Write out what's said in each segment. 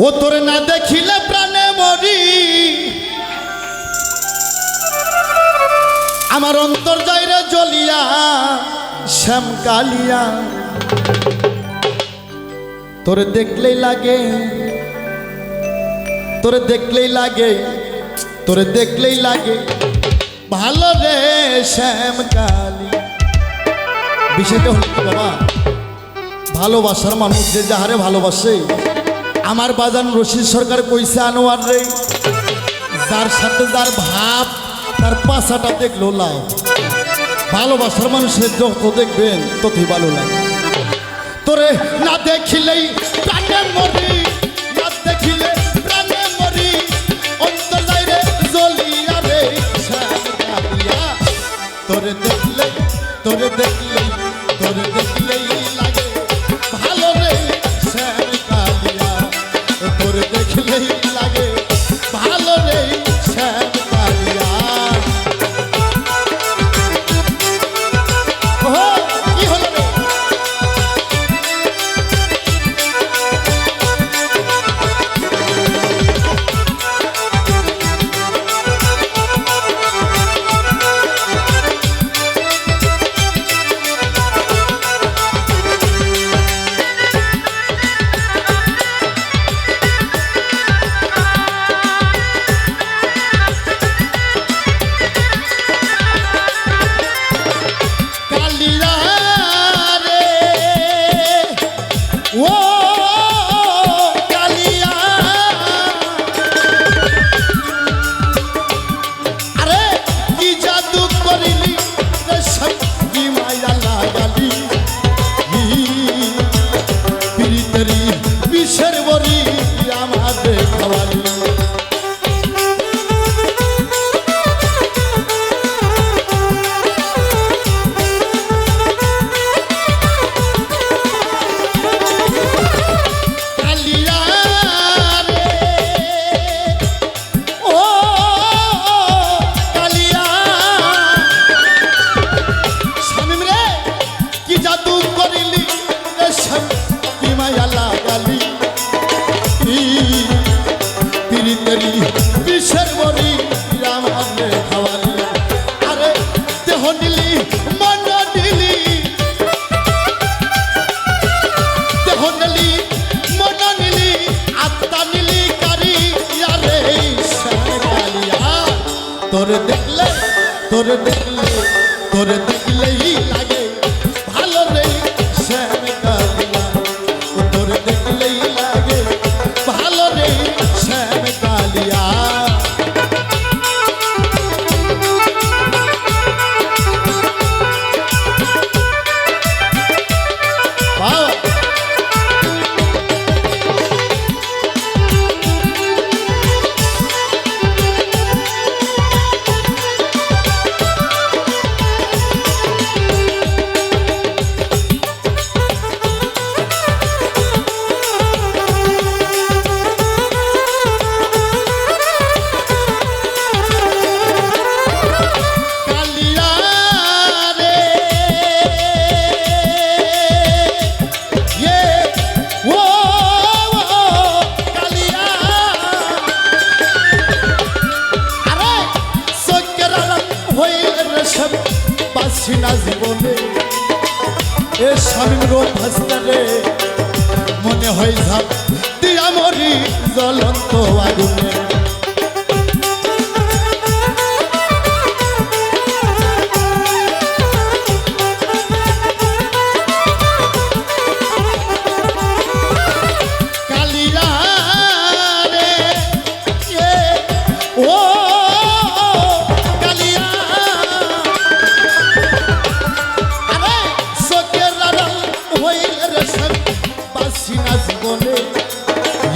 ও তোর না দেখিলে প্রাণে মরি। আমার অন্তর যাইরে জ্বলিয়া, শ্যাম কালিয়া। তোরে দেখলেই লাগে, তোরে দেখলেই লাগে, তোরে দেখলেই লাগে। ভালো রে শ্যাম কালী। বিষয়টা হলো বাবা? ভালোবাসার মানুষ যে যাহারে ভালোবাসে আমার বাজান রশিদ সরকার কইছে, আনোয়ার রে, যার সাথে যার ভাব, তার পাশাটা দেখল লাভ ভালোবাসার মানুষের যত দেখবেন, ততই ভালো লাগে। তোরে না দেখিলেই মরি, না দেখিলে তোরে দেখলে তোরে দেখলে, তোরে দেখলেই তোর দেখলে তোর দেখলে তোর দেখলেই বাসি না জীবনে। এ স্বামীর রোগ ভাসতে মনে হয় ঝাপ দিয়া মরি জ্বলন্ত আগুনে।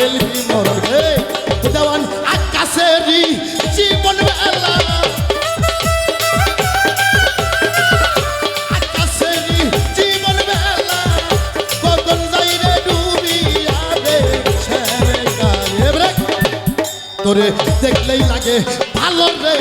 ফেলবি মরণ। হে দেওয়ান আকাশেরই জীবন বেলা। তোরে দেখলেই লাগে ভালো রে।